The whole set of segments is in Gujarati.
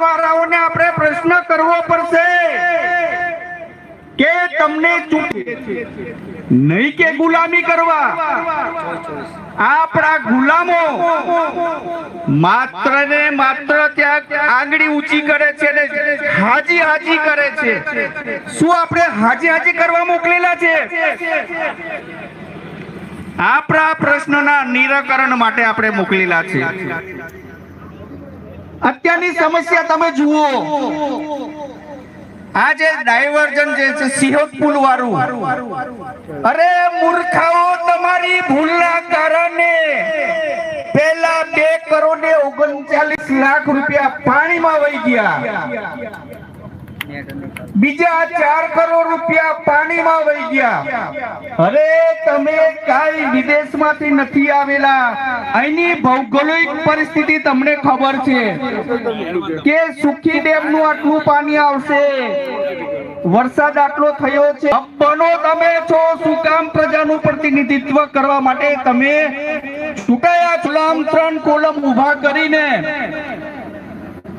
વાળાઓને આપણે પ્રશ્ન કરવો પડશે કે તમને નહીં કે ગુલામી કરવા. આપણા ગુલામો માત્ર ને માત્ર ત્યાં આંગળી ઊંચી કરે છે ને હાજી હાજી કરે છે. શું આપણે હાજી હાજી કરવા મોકલેલા છે? આપણા પ્રશ્નના નિરાકરણ માટે આપણે મોકલેલા છે. અત્યારની સમસ્યા તમે જુઓ. આ જે ડાયવર્જન જે છે સિહોદ પુલ વાળું અરે મૂર્ખાઓ, તમારી ભૂલના કારણે પેલા બે કરોડ ઓગણચાલીસ લાખ રૂપિયા પાણીમાં વહી ગયા. બીજા ચાર કરોડ રૂપિયા પાણીમાં વહી ગયા. અરે તમે કાઈ વિદેશમાંથી નથી આવેલા. અહીંની ભૌગોલિક પરિસ્થિતિ તમને ખબર છે કે સુખી ડેમનું આટલું પાણી આવશે. વરસાદ આટલો થયો છે. બનો તમે છો શું કામ પ્રજાનું પ્રતિનિધિત્વ કરવા માટે તમે ચૂંટાયા છુલામ ત્રણ કોલમ ઊભા કરીને.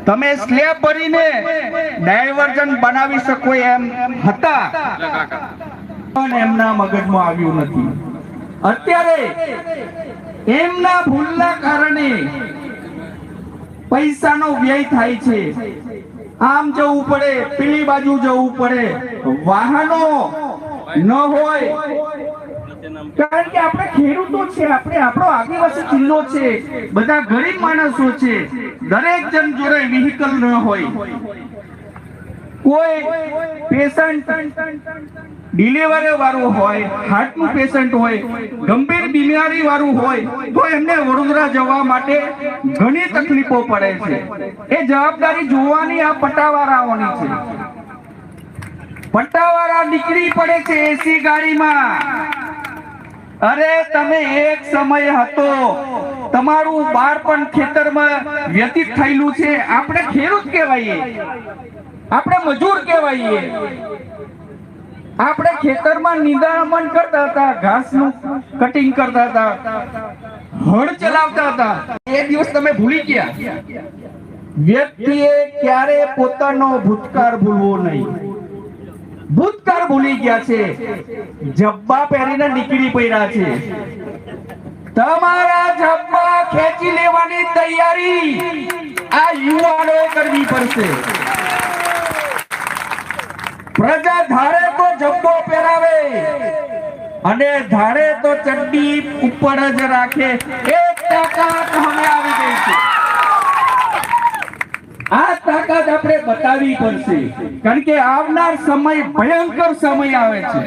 તમે સ્લેબ ભરીને ડાયવર્ઝન બનાવી શકો એમ હતા. પણ એમના મગજમાં આવ્યું નથી. અત્યારે એમના ભૂલના કારણે પૈસાનો વ્યય થાય છે. આમ જવું પડે, પેલી બાજુ જવું પડે. વાહનો ન હોય કારણ કે આપણે ખેડૂતો છે, આપણે આપણો આદિવાસી જિલ્લો છે, બધા ગરીબ માણસો છે, દરેક જણ જોડે વ્હીકલ ન હોય. કોઈ પેશન્ટ ડિલિવરી વાળું હોય હાર્ટનું પેશન્ટ હોય, ગંભીર બીમારી વાળું હોય, તો એમને વડોદરા જવા માટે ઘણી તકલીફો પડે છે. એ જવાબદારી જોવાની આ પટ્ટાવાળાઓની છે. પટ્ટાવાળા નીકળી પડે છે એસી ગાડીમાં. અરે તમે એક સમય હતો, તમારું બાળપણ ખેતરમાં વ્યતીત થયેલું છે. આપણે ખેડૂત કહેવાઈએ. આપણે મજૂર કહેવાઈએ. આપણે ખેતરમાં નિંદામણ કરતા હતા, ઘાસનું કટિંગ કરતા હતા, હળ ચલાવતા હતા. એ દિવસ તમે ભૂલી ગયા. વ્યક્તિએ ક્યારે પોતાનો ભૂતકાળ ભૂલવો નહીં. ભૂલી ગયા છે. જબ્બા પહેરીને નીકળી પડ્યા છે. તમારા જબ્બા ખેંચી લેવાની તૈયારી આ યુવાનોએ કરવી પડશે. પ્રજા ધારે તો જબ્બો પહેરાવે અને ધારે તો ચડ્ડી ઉપર જ રાખે. એક તાકાત આવી ગઈ છે. તાકાત આપણે બતાવવી પડશે. કારણ કે આવનાર સમય ભયંકર સમય આવે છે.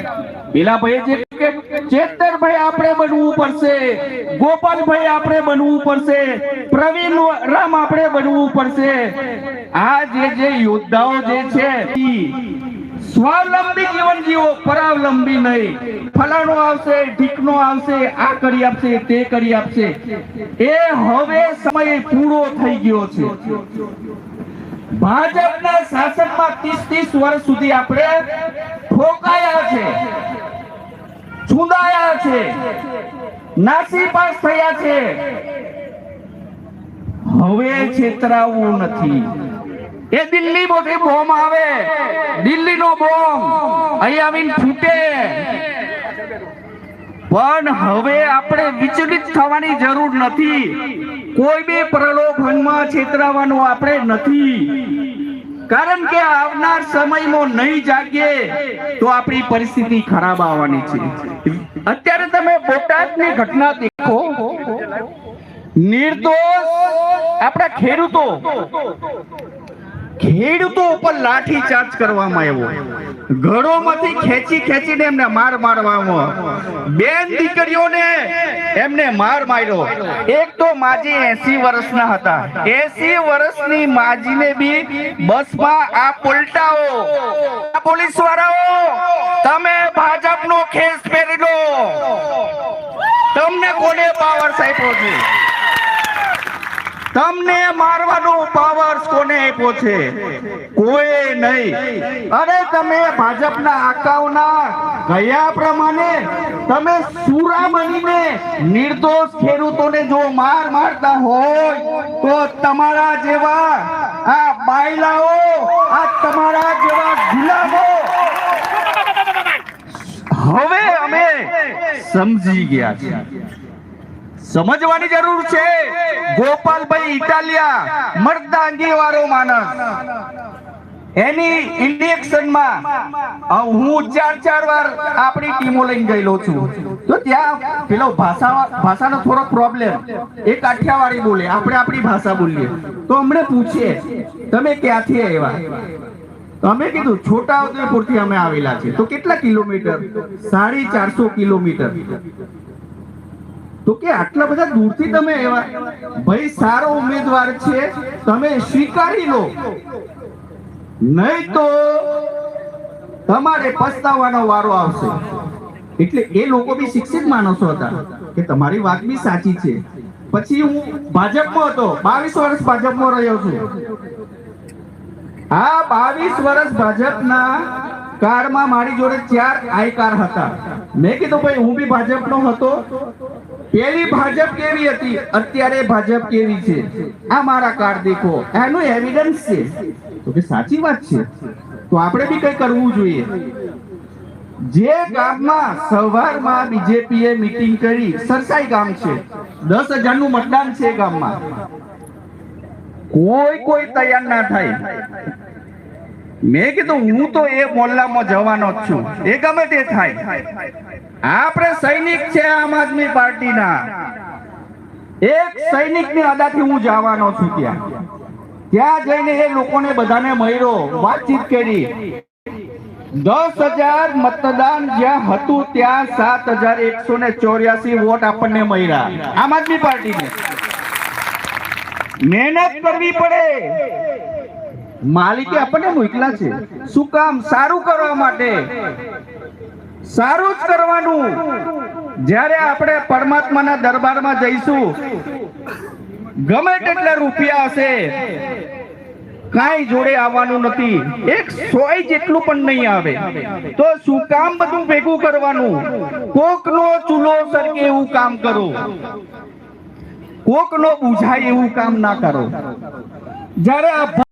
જે ચેતરભાઈ આપણે બનવું પડશે, ગોપાલભાઈ આપણે બનવું પડશે, પ્રવીણ રામ આપણે બનવું પડશે. આ જે જે યોદ્ધાઓ જે છે સ્વાવલંબી જીવન જીવો પરાવલંબી નહીં. ફલાણો આવશે, ઢીકનો આવશે, આ કરી આપશે, તે કરી આપશે. એ હવે સમય પૂરો થઈ ગયો છે. ભાજપના શાસનમાં 30 30 વર્ષ સુધી આપણે ઠોકાયા છે, છુંદાયા છે નાસીપાસ થયા છે. હવે છેતરાવું નથી. એ દિલ્હી મોટી બોમ્બ આવે. દિલ્હીનો બોમ્બ અહીં આવીને ફૂટે. પણ હવે આપણે વિચલિત થવાની જરૂર નથી. કોઈ બી પ્રલોભનમાં છેતરાવાનું આપણે નથી. કારણ કે આવનાર સમયમાં નહીં જાગીએ તો આપણી પરિસ્થિતિ ખરાબ આવવાની છે. અત્યારે તમે બોટાદની ઘટના દેખો. નિર્દોષ આપણા ખેડૂતો. ખેડૂતો ઉપર લાઠી ચાર્જ કરવામાં આવ્યો. ઘરોમાંથી ખેંચી ખેંચીને એમને માર મારવામાં. બેન દીકરીઓને એમને માર માર્યો. એક તો માજી એસી વર્ષના હતા. એસી વર્ષની માજીને બી બસમાં આ પોલટાઓ. આ પોલીસ વાળાઓ તમે ભાજપનો ખેસ પહેરી લો. તમને કોને પાવર સાહેબ છે? તમને મારવાનો પાવર કોને આપ્યો છે? કોઈ નહીં. અરે તમે ભાજપના આકાઓના ગયા પ્રમાણે તમે સુરા બનીને નિર્દોષ ખેડૂતોને જો માર મારતા હોય, તો તમારા જેવા આ બાયલાઓ, આ તમારા જેવા ગુલામો હવે અમે સમજી ગયા છીએ. સમજવાની જરૂર છે. ગોપાલભાઈ ઇટાલિયા મર્દાંગી વાળો માણસ. એની ઇલેક્શનમાં હું ચાર ચાર વાર આપણી ટીમો લઈને ગયેલો છું. તો ત્યાં પેલો ભાષા, ભાષાનો થોડો પ્રોબ્લેમ એ કાઠિયાવાડી બોલે, આપણે આપણી ભાષા બોલીએ. તો અમને પૂછીએ તમે ક્યાંથી આવ્યા? અમે કીધું છોટા ઉદેપુરથી અમે આવેલા છે તો કેટલા કિલોમીટર? સાડી ચારસો કિલોમીટર. તો કે આટલા બધા દૂરથી તમે એવા. ભાઈ, સારો ઉમેદવાર છે. તમે સ્વીકારી લો. નહીં તો તમારે પસ્તાવાનો વારો આવશે. એટલે એ લોકો બી શિક્ષિત માણસો હતા કે તમારી વાત બી સાચી છે. પછી હું ભાજપમાં હતો. બાવીસ વર્ષ ભાજપમાં રહ્યો છું. આ બાવીસ વર્ષ ભાજપના કારમાં મારી જોડે ચાર આઈ કાર હતા. મેં કીધું, ભાઈ, હું બી ભાજપનો હતો. પેલી ભાજપ કેવી હતી? અત્યારે ભાજપ કેવી છે? આ મારા કાર્ડ દેખો. એનું એવિડન્સ છે. તો કે સાચી વાત છે. તો આપણે બી કઈ કરવું જોઈએ. જે ગામમાં સવારમાં બીજેપી એ મીટિંગ કરી, સરસાઈ ગામ છે. દસ હજારનું મતદાન છે ગામમાં. કોઈ કોઈ તૈયાર ના થાય. મેં કીધું, હું તો એ મોલ્લામાં જવાનો જ છું. એ ગમે તે થાય. આપણે સૈનિક છે આમ આદમી પાર્ટીના. એક સૈનિકની અદાથી હું જવાનો છું ત્યાં. ત્યાં જઈને એ લોકોને બધાને મળ્યો, વાતચીત કરી. દસ હજાર મતદાન જ્યાં હતું ત્યાં સાત હજાર એકસો ને ચોર્યાસી વોટ આપણને મળ્યા. આમ આદમી પાર્ટીને. મહેનત કરવી પડે. માલિકે આપણને મોકલા છે. શું કામ? સારું કરવા માટે. સારું જ કરવાનું. જ્યારે આપણે પરમાત્માના દરબારમાં જઈશું, ગમે તેટલા રૂપિયા હશે, કાંઈ જોડે આવવાનું નથી. એક સોય જેટલું પણ નહીં આવે. તો શું કામ બધું ભેગું કરવાનું? કોકનો ચૂલો સરકે એવું કામ કરો. કોકનો બુઝાય એવું કામ ના કરો. જ્યારે આ